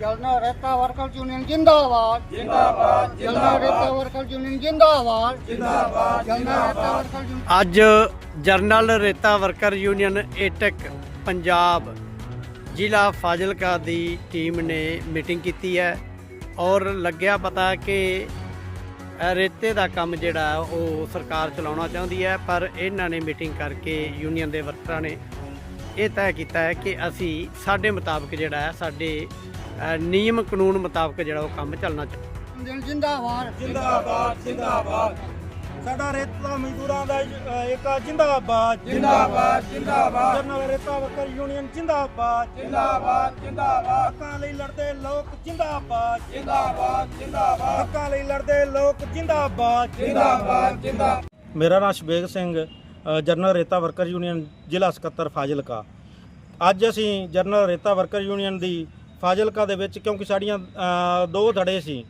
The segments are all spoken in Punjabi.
ਜਲਨਾ ਰੇਤਾ ਵਰਕਰ ਯੂਨੀਅਨ ਜਿੰਦਾਬਾਦ। ਜਿੰਦਾਬਾਦ ਜਲਨਾ ਰੇਤਾ ਵਰਕਰ ਯੂਨੀਅਨ ਜਿੰਦਾਬਾਦ। ਜਿੰਦਾਬਾਦ ਜਲਨਾ ਰੇਤਾ ਵਰਕਰ ਯੂਨੀਅਨ ਅੱਜ ਜਰਨਲ ਰੇਤਾ ਵਰਕਰ ਯੂਨੀਅਨ ਏਟਕ ਪੰਜਾਬ ਜ਼ਿਲ੍ਹਾ ਫਾਜ਼ਿਲਕਾ ਦੀ ਟੀਮ ਨੇ ਮੀਟਿੰਗ ਕੀਤੀ ਹੈ ਔਰ ਲੱਗਿਆ ਪਤਾ ਕਿ ਇਹ ਰੇਤੇ ਦਾ ਕੰਮ ਜਿਹੜਾ ਉਹ ਸਰਕਾਰ ਚਲਾਉਣਾ ਚਾਹੁੰਦੀ ਹੈ ਪਰ ਇਹਨਾਂ ਨੇ ਮੀਟਿੰਗ ਕਰਕੇ ਯੂਨੀਅਨ ਦੇ ਵਰਕਰਾਂ ਨੇ ਇਹ ਤੈਅ ਕੀਤਾ ਹੈ ਕਿ ਅਸੀਂ ਸਾਡੇ ਮੁਤਾਬਕ ਜਿਹੜਾ ਹੈ ਸਾਡੇ ਨਿਯਮ ਕਾਨੂੰਨ ਮੁਤਾਬਕ ਜਿਹੜਾ ਉਹ ਕੰਮ ਚੱਲਣਾ ਚਾਹੀਦਾ। ਯੂਨੀਅਨ ਜਿੰਦਾਬਾਦ। ਜਿੰਦਾਬਾਦ ਜਿੰਦਾਬਾਦ। ਸਾਡਾ ਰੇਤਾ ਮਜ਼ਦੂਰਾਂ ਦਾ ਅ, ਏਕਾ ਜਿੰਦਾਬਾਦ। ਜਿੰਦਾਬਾਦ ਜਿੰਦਾਬਾਦ। ਜਰਨਲ ਰੇਤਾ ਵਰਕਰ ਯੂਨੀਅਨ ਜਿੰਦਾਬਾਦ। ਜਿੰਦਾਬਾਦ ਜਿੰਦਾਬਾਦ। ਹੱਕਾਂ ਲਈ ਲੜਦੇ ਲੋਕ ਜਿੰਦਾਬਾਦ। ਜਿੰਦਾਬਾਦ ਜਿੰਦਾਬਾਦ। ਹੱਕਾਂ ਲਈ ਲੜਦੇ ਲੋਕ ਜਿੰਦਾਬਾਦ। ਜਿੰਦਾਬਾਦ ਜਿੰਦਾਬਾਦ। ਮੇਰਾ ਨਾਮ ਸ਼ਬੇਗ ਸਿੰਘ। ਜਨਰਲ ਰੇਤਾ ਵਰਕਰ ਯੂਨੀਅਨ ਜ਼ਿਲ੍ਹਾ ਸਕੱਤਰ ਫਾਜ਼ਿਲਕਾ। ਅੱਜ ਅਸੀਂ ਜਨਰਲ ਰੇਤਾ ਵਰਕਰ ਯੂਨੀਅਨ ਦੀ ਫਾਜ਼ਿਲਕਾ ਦੇ ਵਿੱਚ, ਕਿਉਂਕਿ ਸਾਡੀਆਂ ਦੋ ਧੜੇ ਸੀ,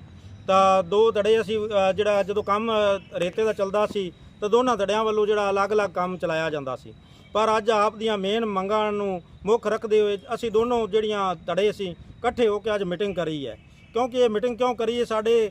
ਤਾਂ ਦੋ ਧੜੇ ਅਸੀਂ ਜਿਹੜਾ ਜਦੋਂ ਕੰਮ ਰੇਤੇ ਦਾ ਚੱਲਦਾ ਸੀ, ਤਾਂ ਦੋਨਾਂ ਧੜਿਆਂ ਵੱਲੋਂ ਜਿਹੜਾ ਅਲੱਗ-ਅਲੱਗ ਕੰਮ ਚਲਾਇਆ ਜਾਂਦਾ ਸੀ। ਪਰ ਅੱਜ ਆਪ ਦੀਆਂ ਮੇਨ ਮੰਗਾਂ ਨੂੰ ਮੁੱਖ ਰੱਖਦੇ ਹੋਏ ਅਸੀਂ ਦੋਨੋਂ ਜਿਹੜੀਆਂ ਧੜੇ ਸੀ, ਇਕੱਠੇ ਹੋ ਕੇ ਅੱਜ ਮੀਟਿੰਗ ਕਰੀ ਹੈ। ਕਿਉਂਕਿ ਇਹ ਮੀਟਿੰਗ ਕਿਉਂ ਕਰੀ? ਹੈ ਸਾਡੇ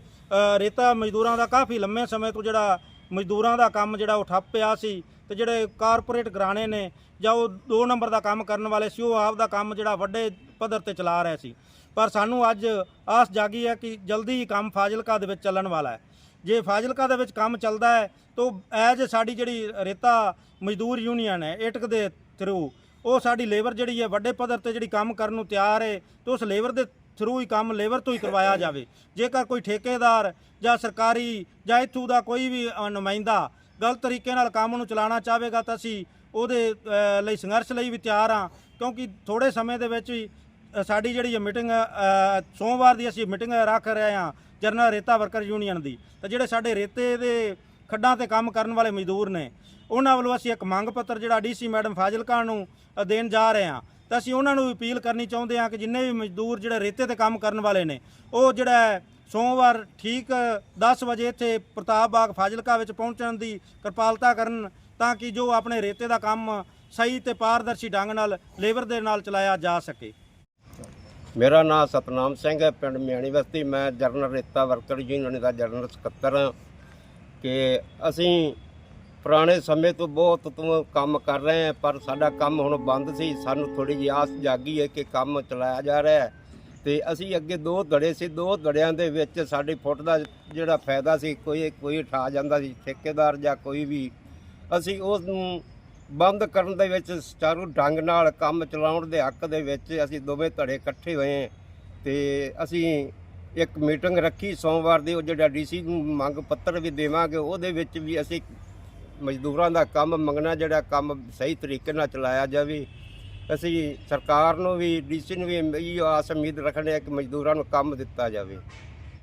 ਰੇਤਾ ਮਜ਼ਦੂਰਾਂ ਦਾ ਕਾਫੀ ਲੰਮੇ ਸਮੇਂ ਤੋਂ ਜਿਹੜਾ ਮਜ਼ਦੂਰਾਂ ਦਾ ਕੰਮ ਜਿਹੜਾ ਉਹ ਠੱਪ ਪਿਆ ਸੀ ਤੇ ਜਿਹੜੇ ਕਾਰਪੋਰੇਟ ਘਰਾਣੇ ਨੇ ਜਾਂ ਉਹ 2 ਨੰਬਰ ਦਾ ਕੰਮ ਕਰਨ ਵਾਲੇ ਸੀ, ਉਹ ਆਪ ਦਾ ਕੰਮ ਜਿਹੜਾ ਵੱਡੇ ਪੱਧਰ ਤੇ ਚਲਾ ਰਹੇ ਸੀ। ਪਰ ਸਾਨੂੰ ਅੱਜ ਆਸ ਜਾਗੀ ਹੈ ਕਿ ਜਲਦੀ ਹੀ ਕੰਮ ਫਾਜ਼ਿਲਕਾ ਦੇ ਵਿੱਚ ਚੱਲਣ ਵਾਲਾ ਹੈ। ਜੇ ਫਾਜ਼ਿਲਕਾ ਦੇ ਵਿੱਚ ਕੰਮ ਚੱਲਦਾ ਹੈ, ਤਾਂ ਐਜ ਸਾਡੀ ਜਿਹੜੀ ਰੇਤਾ ਮਜ਼ਦੂਰ ਯੂਨੀਅਨ ਹੈ, ਏਟਕ ਦੇ ਥਰੂ, ਉਹ ਸਾਡੀ ਲੇਬਰ ਜਿਹੜੀ ਹੈ ਵੱਡੇ ਪੱਧਰ ਤੇ ਜਿਹੜੀ ਕੰਮ ਕਰਨ ਨੂੰ ਤਿਆਰ ਹੈ, ਤੇ ਉਸ ਲੇਬਰ ਦੇ ਥਰੂ ਹੀ ਕੰਮ ਲੇਬਰ ਤੋਂ ਹੀ ਕਰਵਾਇਆ ਜਾਵੇ। ਜੇਕਰ ਕੋਈ ਠੇਕੇਦਾਰ ਜਾਂ ਸਰਕਾਰੀ ਜਾਂ ਇੱਥੋਂ ਦਾ ਕੋਈ ਵੀ ਅ, ਨੁਮਾਇੰਦਾ ਗਲਤ ਤਰੀਕੇ ਨਾਲ ਕੰਮ ਨੂੰ ਚਲਾਉਣਾ ਚਾਹਵੇਗਾ ਤਾਂ ਅਸੀਂ ਉਹਦੇ ਅ, ਲਈ ਸੰਘਰਸ਼ ਲਈ ਵੀ ਤਿਆਰ ਹਾਂ। ਕਿਉਂਕਿ ਥੋੜੇ ਸਮੇਂ ਦੇ ਵਿੱਚ ਹੀ ਅ, ਸਾਡੀ ਜਿਹੜੀ ਇਹ ਮੀਟਿੰਗ ਅ, ਸੋਮਵਾਰ ਦੀ ਅਸੀਂ ਮੀਟਿੰਗ ਰੱਖ ਰਹੇ ਹਾਂ ਜਨਰਲ ਰੇਤਾ ਵਰਕਰ ਯੂਨੀਅਨ ਦੀ। ਤਾਂ ਜਿਹੜੇ ਸਾਡੇ ਰੇਤੇ ਦੇ ਖੱਡਾਂ ਤੇ ਕੰਮ ਕਰਨ ਵਾਲੇ ਮਜ਼ਦੂਰ ਨੇ। ਉਹਨਾਂ ਵੱਲੋਂ ਅਸੀਂ ਇੱਕ ਮੰਗ ਪੱਤਰ ਜਿਹੜਾ ਡੀਸੀ ਮੈਡਮ ਫਾਜ਼ਿਲਕਾ ਨੂੰ ਦੇਣ ਜਾ ਰਹੇ ਹਾਂ। ਤਾਂ ਅਸੀਂ ਉਹਨਾਂ ਨੂੰ ਅਪੀਲ ਕਰਨੀ ਚਾਹੁੰਦੇ ਹਾਂ ਕਿ ਜਿੰਨੇ ਵੀ ਮਜ਼ਦੂਰ ਜਿਹੜੇ ਰੇਤੇ ਤੇ ਕੰਮ ਕਰਨ ਵਾਲੇ ਨੇ, ਉਹ ਜਿਹੜਾ ਸੋਮਵਾਰ ਠੀਕ 10 ਵਜੇ ਇੱਥੇ ਪ੍ਰਤਾਪ ਬਾਗ ਫਾਜ਼ਿਲਕਾ ਵਿੱਚ ਪਹੁੰਚਣ ਦੀ ਕਿਰਪਾਲਤਾ ਕਰਨ, ਤਾਂ ਕਿ ਜੋ ਆਪਣੇ ਰੇਤੇ ਦਾ ਕੰਮ ਸਹੀ ਤੇ ਪਾਰਦਰਸ਼ੀ ਢੰਗ ਨਾਲ ਲੇਬਰ ਦੇ ਨਾਲ ਚਲਾਇਆ ਜਾ ਸਕੇ। ਮੇਰਾ ਨਾਮ ਸਤਨਾਮ ਸਿੰਘ ਹੈ। ਪਿੰਡ ਮਿਆਣੀ ਬਸਤੀ ਮੈਂ ਜਰਨਲ ਰੇਤਾ ਵਰਕਰ ਯੂਨੀਅਨ ਦਾ ਜਰਨਲ ਸਕੱਤਰ ਹਾਂ। ਕਿ ਅਸੀਂ ਪੁਰਾਣੇ ਸਮੇਂ ਤੋਂ ਬਹੁਤ ਤੋਂ ਕੰਮ ਕਰ ਰਹੇ ਹਾਂ, ਪਰ ਸਾਡਾ ਕੰਮ ਹੁਣ ਬੰਦ ਸੀ। ਸਾਨੂੰ ਥੋੜੀ ਜਿਹੀ ਆਸ ਜਾਗੀ ਹੈ ਕਿ ਕੰਮ ਚਲਾਇਆ ਜਾ ਰਿਹਾ ਹੈ। ਤੇ ਅਸੀਂ ਅੱਗੇ ਦੋ ਧੜੇ ਸੀ। ਦੋ ਧੜਿਆਂ ਦੇ ਵਿੱਚ ਸਾਡੀ ਫੁੱਟ ਦਾ ਜਿਹੜਾ ਫਾਇਦਾ ਸੀ, ਕੋਈ ਕੋਈ ਉਠਾ ਜਾਂਦਾ ਸੀ, ਠੇਕੇਦਾਰ ਜਾਂ ਕੋਈ ਵੀ। ਅਸੀਂ ਉਸ ਨੂੰ ਬੰਦ ਕਰਨ ਦੇ ਵਿੱਚ ਚਾਰੂ ਢੰਗ ਨਾਲ ਕੰਮ ਚਲਾਉਣ ਦੇ ਹੱਕ ਦੇ ਵਿੱਚ ਅਸੀਂ ਦੋਵੇਂ ਧੜੇ ਇਕੱਠੇ ਹੋਏ ਹਾਂ। ਤੇ ਅਸੀਂ ਇੱਕ ਮੀਟਿੰਗ ਰੱਖੀ, ਸੋਮਵਾਰ ਦੀ, ਉਹ ਜਿਹੜਾ ਡੀਸੀ ਨੂੰ ਮੰਗ ਪੱਤਰ ਵੀ ਦੇਵਾਂਗੇ, ਉਹਦੇ ਵਿੱਚ ਵੀ ਅਸੀਂ ਮਜ਼ਦੂਰਾਂ ਦਾ ਕੰਮ ਮੰਗਣਾ, ਜਿਹੜਾ ਕੰਮ ਸਹੀ ਤਰੀਕੇ ਨਾਲ ਚਲਾਇਆ ਜਾਵੇ। ਅਸੀਂ ਸਰਕਾਰ ਨੂੰ ਵੀ, ਡੀਸੀ ਨੂੰ ਵੀ ਇਹ ਆਸ ਉਮੀਦ ਰੱਖਦੇ ਹਾਂ ਕਿ ਮਜ਼ਦੂਰਾਂ ਨੂੰ ਕੰਮ ਦਿੱਤਾ ਜਾਵੇ।